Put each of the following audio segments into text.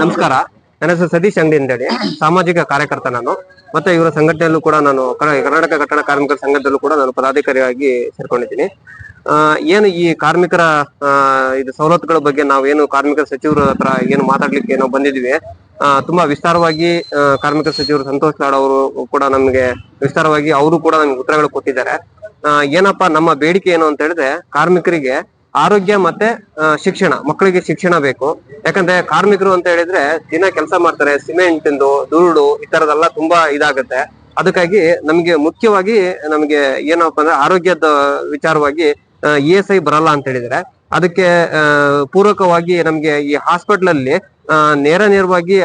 ನಮಸ್ಕಾರ. ನನ್ನ ಹೆಸರು ಸತೀಶ್ ಅಂಗಡಿ ಅಂತೇಳಿ. ಸಾಮಾಜಿಕ ಕಾರ್ಯಕರ್ತ ನಾನು. ಮತ್ತೆ ಇವರ ಸಂಘಟನೆಯಲ್ಲೂ ಕೂಡ ನಾನು ಕರ್ನಾಟಕ ಕಟ್ಟಡ ಕಾರ್ಮಿಕರ ಸಂಘದಲ್ಲೂ ಕೂಡ ನಾನು ಪದಾಧಿಕಾರಿಯಾಗಿ ಸೇರ್ಕೊಂಡಿದ್ದೀನಿ. ಏನು ಈ ಕಾರ್ಮಿಕರ ಇದು ಸವಲತ್ತುಗಳ ಬಗ್ಗೆ ನಾವು ಏನು ಕಾರ್ಮಿಕರ ಸಚಿವರ ಹತ್ರ ಏನು ಮಾತಾಡ್ಲಿಕ್ಕೆ ನಾವು ಬಂದಿದ್ವಿ ತುಂಬಾ ವಿಸ್ತಾರವಾಗಿ ಆ, ಕಾರ್ಮಿಕ ಸಚಿವರು ಸಂತೋಷ್ ಲಾಡ್ ಅವರು ಕೂಡ ನಮಗೆ ವಿಸ್ತಾರವಾಗಿ ಅವರು ಕೂಡ ನಮ್ಗೆ ಉತ್ತರಗಳು ಕೊಟ್ಟಿದ್ದಾರೆ. ಏನಪ್ಪಾ ನಮ್ಮ ಬೇಡಿಕೆ ಏನು ಅಂತ ಹೇಳಿದ್ರೆ ಕಾರ್ಮಿಕರಿಗೆ ಆರೋಗ್ಯ ಮತ್ತೆ ಶಿಕ್ಷಣ, ಮಕ್ಕಳಿಗೆ ಶಿಕ್ಷಣ ಬೇಕು. ಯಾಕಂದ್ರೆ ಕಾರ್ಮಿಕರು ಅಂತ ಹೇಳಿದ್ರೆ ದಿನ ಕೆಲಸ ಮಾಡ್ತಾರೆ, ಸಿಮೆಂಟ್ ದುರುಡು, ಈ ತರದೆಲ್ಲ ತುಂಬಾ ಇದಾಗುತ್ತೆ. ಅದಕ್ಕಾಗಿ ನಮ್ಗೆ ಮುಖ್ಯವಾಗಿ ನಮ್ಗೆ ಏನಪ್ಪಾ ಅಂದ್ರೆ ಆರೋಗ್ಯದ ವಿಚಾರವಾಗಿ ಇ ಎಸ್ ಐ ಬರಲ್ಲ ಅಂತ ಹೇಳಿದ್ರೆ, ಅದಕ್ಕೆ ಪೂರಕವಾಗಿ ನಮ್ಗೆ ಈ ಹಾಸ್ಪಿಟಲ್ ಅಲ್ಲಿ ನೇರ ನೇರವಾಗಿ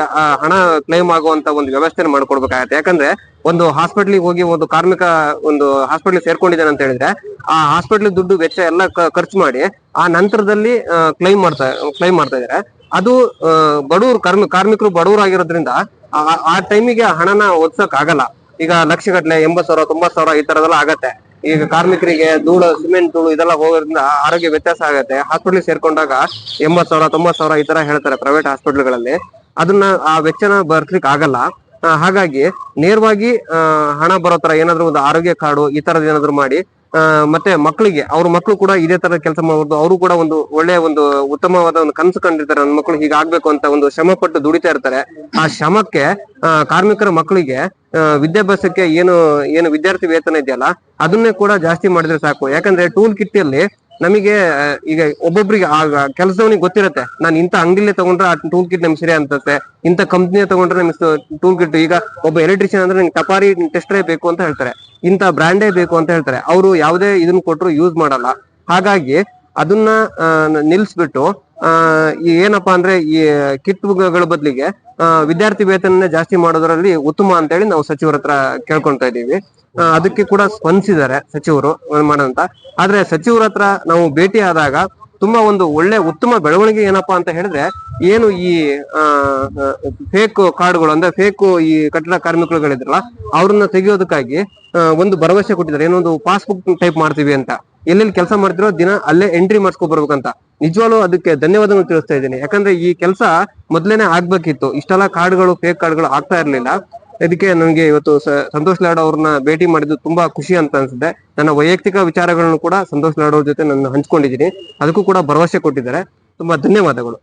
ಹಣ ಕ್ಲೈಮ್ ಆಗುವಂತ ಒಂದು ವ್ಯವಸ್ಥೆ ಮಾಡ್ಕೊಡ್ಬೇಕಾಗತ್ತೆ. ಯಾಕಂದ್ರೆ ಒಂದು ಹಾಸ್ಪಿಟ್ಲಿಗೆ ಹೋಗಿ ಒಂದು ಕಾರ್ಮಿಕ ಒಂದು ಹಾಸ್ಪಿಟ್ಲ್ ಸೇರ್ಕೊಂಡಿದ್ದಾನೆ ಅಂತ ಹೇಳಿದ್ರೆ ಆ ಹಾಸ್ಪಿಟಲ್ ದುಡ್ಡು ವೆಚ್ಚ ಎಲ್ಲ ಖರ್ಚು ಮಾಡಿ ಆ ನಂತರದಲ್ಲಿ ಕ್ಲೈಮ್ ಮಾಡ್ತಾ ಕ್ಲೈಮ್ ಮಾಡ್ತಾ ಇದಾರೆ. ಅದು ಬಡವರು ಕಾರ್ಮಿ, ಕಾರ್ಮಿಕರು ಬಡವರಾಗಿರೋದ್ರಿಂದ ಆ- ಟೈಮಿಗೆ ಹಣನ ಒದ್ಸಕ್ ಆಗಲ್ಲ. ಈಗ ಲಕ್ಷ ಗಟ್ಲೆ ಎಂಬತ್ ಸಾವಿರ ತೊಂಬತ್ ಸಾವಿರ ಈ ತರದೆಲ್ಲ ಆಗತ್ತೆ. ಈಗ ಕಾರ್ಮಿಕರಿಗೆ ಧೂಳು ಸಿಮೆಂಟ್ ಧೂಳು ಇದೆಲ್ಲ ಹೋಗೋದ್ರಿಂದ ಆರೋಗ್ಯ ವ್ಯತ್ಯಾಸ ಆಗತ್ತೆ. ಹಾಸ್ಪಿಟಲ್ ಸೇರ್ಕೊಂಡಾಗ ಎಂಬತ್ ಸಾವಿರ ತೊಂಬತ್ ಸಾವಿರ ಈ ತರ ಹೇಳ್ತಾರೆ ಪ್ರೈವೇಟ್ ಹಾಸ್ಪಿಟಲ್ಗಳಲ್ಲಿ ಅದನ್ನ ಆ ವೆಚ್ಚನ ಬರ್ಸ್ಲಿಕ್ಕೆ ಆಗಲ್ಲ. ಹಾಗಾಗಿ ನೇರವಾಗಿ ಹಣ ಬರೋ ತರ ಏನಾದ್ರು ಒಂದು ಆರೋಗ್ಯ ಕಾರ್ಡು ಈ ತರದ್ ಏನಾದ್ರು ಮಾಡಿ ಮತ್ತೆ ಮಕ್ಕಳಿಗೆ, ಅವ್ರ ಮಕ್ಕಳು ಕೂಡ ಇದೇ ತರ ಕೆಲಸ ಮಾಡಬಹುದು ಅವರು ಕೂಡ ಒಂದು ಒಳ್ಳೆಯ ಒಂದು ಉತ್ತಮವಾದ ಒಂದು ಕನಸು ಕಂಡಿರ್ತಾರೆ. ನನ್ನ ಮಕ್ಕಳು ಹೀಗಾಗ್ಬೇಕು ಅಂತ ಒಂದು ಶ್ರಮ ಪಟ್ಟು ದುಡಿತಾ ಇರ್ತಾರೆ. ಆ ಶ್ರಮಕ್ಕೆ ಕಾರ್ಮಿಕರ ಮಕ್ಕಳಿಗೆ ವಿದ್ಯಾಭ್ಯಾಸಕ್ಕೆ ಏನು ಏನು ವಿದ್ಯಾರ್ಥಿ ವೇತನ ಇದೆಯಲ್ಲ, ಅದನ್ನೇ ಕೂಡ ಜಾಸ್ತಿ ಮಾಡಿದ್ರೆ ಸಾಕು. ಯಾಕಂದ್ರೆ ಟೂಲ್ ಕಿಟ್ ಅಲ್ಲಿ ನಮಗೆ ಈಗ ಒಬ್ಬೊಬ್ರಿಗೆ ಆ ಕೆಲಸವನಿಗೆ ಗೊತ್ತಿರತ್ತೆ, ನಾನು ಇಂಥ ಅಂಗಡಿಲೇ ತಗೊಂಡ್ರೆ ಆ ಟೂಲ್ ಕಿಟ್ ನಮ್ಗೆ ಸರಿ ಅನ್ಸುತ್ತೆ, ಇಂಥ ಕಂಪ್ನಿಯ ತಗೊಂಡ್ರೆ ನಮ್ಗೆ ಟೂಲ್ ಕಿಟ್ ಈಗ ಒಬ್ಬ ಎಲೆಕ್ಟ್ರಿಷಿಯನ್ ಅಂದ್ರೆ ನಿಮ್ಗೆ ಟಪಾರಿ ಟೆಸ್ಟರೇ ಬೇಕು ಅಂತ ಹೇಳ್ತಾರೆ, ಇಂಥ ಬ್ರ್ಯಾಂಡೇ ಬೇಕು ಅಂತ ಹೇಳ್ತಾರೆ, ಅವರು ಯಾವುದೇ ಇದನ್ನ ಕೊಟ್ಟರು ಯೂಸ್ ಮಾಡಲ್ಲ, ಹಾಗಾಗಿ ಅದನ್ನ ನಿಲ್ಸ್ಬಿಟ್ಟು ಏನಪ್ಪಾ ಅಂದ್ರೆ ಈ ಕಿಟ್ಗಳ ಬದಲಿಗೆ ವಿದ್ಯಾರ್ಥಿ ವೇತನ ಜಾಸ್ತಿ ಮಾಡೋದ್ರಲ್ಲಿ ಉತ್ತಮ ಅಂತೇಳಿ ನಾವು ಸಚಿವರ ಹತ್ರ ಕೇಳ್ಕೊಂತಾ ಇದೀವಿ ಅದಕ್ಕೆ ಕೂಡ ಸ್ಪಂದಿಸಿದ್ದಾರೆ ಸಚಿವರು ಮಾಡಂತ. ಆದ್ರೆ ಸಚಿವರ ಹತ್ರ ನಾವು ಭೇಟಿ ಆದಾಗ ತುಂಬಾ ಒಂದು ಒಳ್ಳೆ ಉತ್ತಮ ಬೆಳವಣಿಗೆ ಏನಪ್ಪಾ ಅಂತ ಹೇಳಿದ್ರೆ, ಏನು ಈ ಫೇಕ್ ಕಾರ್ಡ್ಗಳು ಅಂದ್ರೆ ಫೇಕ್ ಈ ಕಟ್ಟಡ ಕಾರ್ಮಿಕರುಗಳಿದ್ರಲ್ಲ, ಅವ್ರನ್ನ ತೆಗೆಯೋದಕ್ಕಾಗಿ ಒಂದು ಭರವಸೆ ಕೊಟ್ಟಿದ್ದಾರೆ. ಏನೊಂದು ಪಾಸ್ಬುಕ್ ಟೈಪ್ ಮಾಡ್ತೀವಿ ಅಂತ. ಎಲ್ಲೆಲ್ಲಿ ಕೆಲಸ ಮಾಡ್ತಿರೋ ದಿನ ಅಲ್ಲೇ ಎಂಟ್ರಿ ಮಾಡಿಸ್ಕೊ ಬರ್ಬೇಕಂತ. ನಿಜವಾಗ್ಲೂ ಅದಕ್ಕೆ ಧನ್ಯವಾದಗಳು ತಿಳಿಸ್ತಾ ಇದ್ದೀನಿ. ಯಾಕಂದ್ರೆ ಈ ಕೆಲಸ ಮೊದ್ಲೇನೆ ಆಗ್ಬೇಕಿತ್ತು. ಇಷ್ಟೆಲ್ಲ ಕಾರ್ಡ್ಗಳು ಫೇಕ್ ಕಾರ್ಡ್ಗಳು ಆಗ್ತಾ ಇರ್ಲಿಲ್ಲ. ಇದಕ್ಕೆ ನನಗೆ ಇವತ್ತು ಸಂತೋಷ್ ಲಾಡ್ ಅವ್ರನ್ನ ಭೇಟಿ ಮಾಡಿದ್ದು ತುಂಬಾ ಖುಷಿ ಅಂತ ಅನ್ಸುತ್ತೆ. ನನ್ನ ವೈಯಕ್ತಿಕ ವಿಚಾರಗಳನ್ನು ಕೂಡ ಸಂತೋಷ್ ಲಾಡ್ ಅವ್ರ ಜೊತೆ ನಾನು ಹಂಚ್ಕೊಂಡಿದ್ದೀನಿ. ಅದಕ್ಕೂ ಕೂಡ ಭರವಸೆ ಕೊಟ್ಟಿದ್ದಾರೆ. ತುಂಬಾ ಧನ್ಯವಾದಗಳು.